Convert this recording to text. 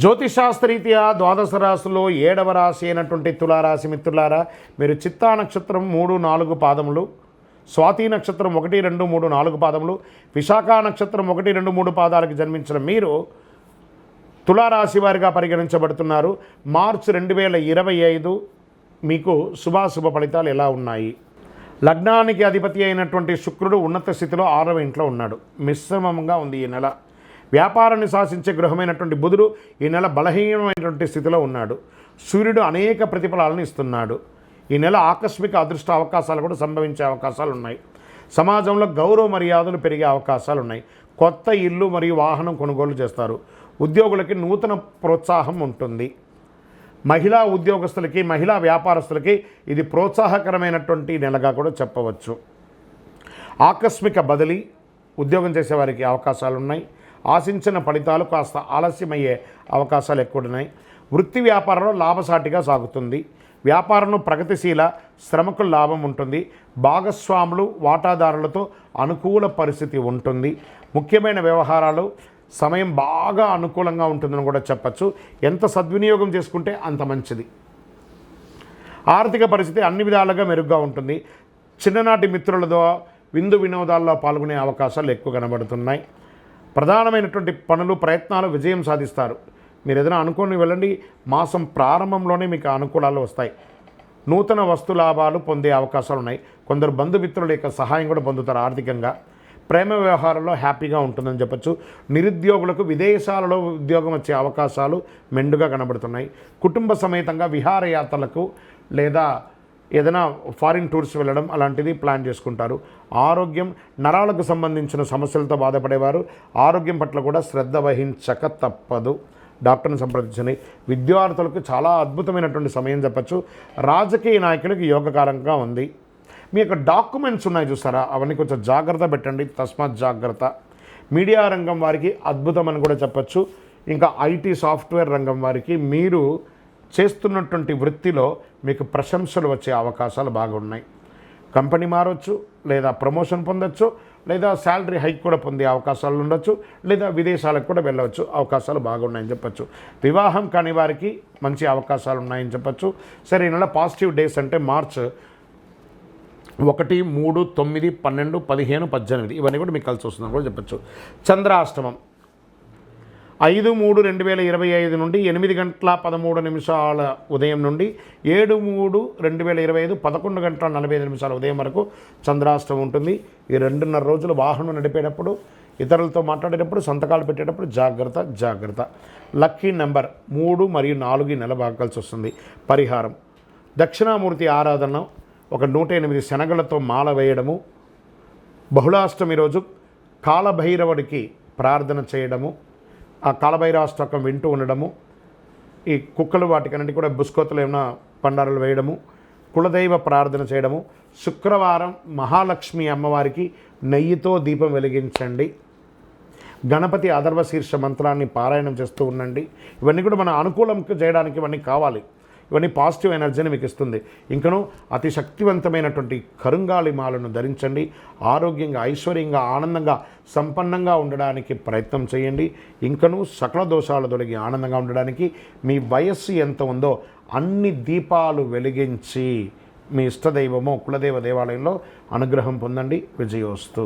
జ్యోతిషాస్త్రరీత్యా ద్వాదశ రాశిలో ఏడవ రాశి అయినటువంటి తులారాశి మిత్రులారా మీరు చిత్తా నక్షత్రం మూడు నాలుగు పాదములు స్వాతి నక్షత్రం ఒకటి రెండు మూడు నాలుగు పాదములు విశాఖ నక్షత్రం ఒకటి రెండు మూడు పాదాలకు జన్మించిన మీరు తులారాశి వారిగా పరిగణించబడుతున్నారు. మార్చ్ రెండు వేల ఇరవై ఐదు మీకు శుభాశుభ ఫలితాలు ఎలా ఉన్నాయి? లగ్నానికి అధిపతి అయినటువంటి శుక్రుడు ఉన్నత స్థితిలో ఆరవ ఇంట్లో ఉన్నాడు. మిశ్రమంగా ఉంది ఈ నెల. వ్యాపారాన్ని శాసించే గృహమైనటువంటి బుధుడు ఈ నెల బలహీనమైనటువంటి స్థితిలో ఉన్నాడు. సూర్యుడు అనేక ప్రతిఫలాలను ఇస్తున్నాడు. ఈ నెల ఆకస్మిక అదృష్ట అవకాశాలు కూడా సంభవించే అవకాశాలు ఉన్నాయి. సమాజంలో గౌరవ మర్యాదలు పెరిగే అవకాశాలు ఉన్నాయి. కొత్త ఇల్లు మరియు వాహనం కొనుగోలు చేస్తారు. ఉద్యోగులకి నూతన ప్రోత్సాహం ఉంటుంది. మహిళా ఉద్యోగస్తులకి మహిళా వ్యాపారస్తులకి ఇది ప్రోత్సాహకరమైనటువంటి నెలగా కూడా చెప్పవచ్చు. ఆకస్మిక బదిలీ ఉద్యోగం చేసేవారికి అవకాశాలు ఉన్నాయి. ఆశించిన ఫలితాలు కాస్త ఆలస్యమయ్యే అవకాశాలు ఎక్కువ ఉన్నాయి వృత్తి వ్యాపారంలో లాభసాటిగా సాగుతుంది. వ్యాపారంలో ప్రగతిశీల శ్రమకు లాభం ఉంటుంది. భాగస్వాములు వాటాదారులతో అనుకూల పరిస్థితి ఉంటుంది. ముఖ్యమైన వ్యవహారాలు సమయం బాగా అనుకూలంగా ఉంటుందని కూడా చెప్పచ్చు. ఎంత సద్వినియోగం చేసుకుంటే అంత మంచిది. ఆర్థిక పరిస్థితి అన్ని విధాలుగా మెరుగ్గా ఉంటుంది. చిన్ననాటి మిత్రులతో విందు వినోదాల్లో పాల్గొనే అవకాశాలు ఎక్కువ కనబడుతున్నాయి. ప్రధానమైనటువంటి పనులు ప్రయత్నాలు విజయం సాధిస్తారు. మీరు ఏదైనా అనుకోని వెళ్ళండి మాసం ప్రారంభంలోనే మీకు అనుకూలాలు వస్తాయి. నూతన వస్తు లాభాలు పొందే అవకాశాలు ఉన్నాయి. కొందరు బంధుమిత్రుల యొక్క సహాయం కూడా పొందుతారు ఆర్థికంగా. ప్రేమ వ్యవహారంలో హ్యాపీగా ఉంటుందని చెప్పొచ్చు. నిరుద్యోగులకు విదేశాలలో ఉద్యోగం వచ్చే అవకాశాలు మెండుగా కనబడుతున్నాయి. కుటుంబ సమేతంగా విహారయాత్రలకు లేదా ఏదైనా ఫారిన్ టూర్స్ వెళ్ళడం అలాంటిది ప్లాన్ చేసుకుంటారు. ఆరోగ్యం నరాలకు సంబంధించిన సమస్యలతో బాధపడేవారు. ఆరోగ్యం పట్ల కూడా శ్రద్ధ వహించక తప్పదు. డాక్టర్ని సంప్రదించని విద్యార్థులకు చాలా అద్భుతమైనటువంటి సమయం చెప్పచ్చు. రాజకీయ నాయకులకు యోగకారంగా ఉంది. మీ యొక్క డాక్యుమెంట్స్ ఉన్నాయి చూసారా అవన్నీ కొంచెం జాగ్రత్త పెట్టండి. తస్మాత్ జాగ్రత్త. మీడియా రంగం వారికి అద్భుతం అని కూడా చెప్పచ్చు. ఇంకా ఐటీ సాఫ్ట్వేర్ రంగం వారికి మీరు చేస్తున్నటువంటి వృత్తిలో మీకు ప్రశంసలు వచ్చే అవకాశాలు బాగున్నాయి కంపెనీ మారవచ్చు లేదా ప్రమోషన్ పొందొచ్చు లేదా శాలరీ హైక్ కూడా పొందే అవకాశాలు ఉండొచ్చు లేదా విదేశాలకు కూడా వెళ్ళవచ్చు అవకాశాలు బాగున్నాయని చెప్పచ్చు. వివాహం కాని వారికి మంచి అవకాశాలు ఉన్నాయని చెప్పచ్చు. సరే ఈ నెల పాజిటివ్ డేస్ అంటే మార్చ్ ఒకటి మూడు తొమ్మిది పన్నెండు పదిహేను పద్దెనిమిది ఇవన్నీ కూడా మీకు కలిసి వస్తుందని కూడా చెప్పచ్చు. చంద్రాష్టమం. ఐదు మూడు రెండు వేల ఇరవై ఐదు నుండి ఎనిమిది గంటల పదమూడు నిమిషాల ఉదయం నుండి ఏడు మూడు రెండు వేల ఇరవై ఐదు పదకొండు గంటల నలభై ఐదు నిమిషాల ఉదయం వరకు చంద్రాష్టమం ఉంటుంది. ఈ రెండున్నర రోజులు వాహనం నడిపేటప్పుడు ఇతరులతో మాట్లాడేటప్పుడు సంతకాలు పెట్టేటప్పుడు జాగ్రత్త జాగ్రత్త. లక్కీ నెంబర్ మూడు మరియు నాలుగు నెల బాగాల్సి వస్తుంది. పరిహారం. దక్షిణామూర్తి ఆరాధన ఒక నూట ఎనిమిది శనగలతో మాల వేయడము. బహుళాష్టమి రోజు కాలభైరవుడికి ప్రార్థన చేయడము. ఆ కాలభైరాష్టకం వింటూ ఉండడము ఈ కుక్కలు వాటికన్నిటి కూడా బుస్కోతలు ఏమైనా పండారాలు వేయడము కులదైవ ప్రార్థన చేయడము శుక్రవారం మహాలక్ష్మి అమ్మవారికి నెయ్యితో దీపం వెలిగించండి. గణపతి అధర్వశీర్ష మంత్రాన్ని పారాయణం చేస్తూ ఉండండి. ఇవన్నీ కూడా మన అనుకూలం చేయడానికి ఇవన్నీ కావాలి. ఇవన్నీ పాజిటివ్ ఎనర్జీని మీకు ఇస్తుంది. ఇంకను అతి శక్తివంతమైనటువంటి కరుంగాలి మాలను ధరించండి. ఆరోగ్యంగా ఐశ్వర్యంగా ఆనందంగా సంపన్నంగా ఉండడానికి ప్రయత్నం చేయండి. ఇంకను సకల దోషాలు తొలగి ఆనందంగా ఉండడానికి మీ వయస్సు ఎంత ఉందో అన్ని దీపాలు వెలిగించి మీ ఇష్టదైవము కులదేవ దేవాలయంలో అనుగ్రహం పొందండి. విజయోస్తు.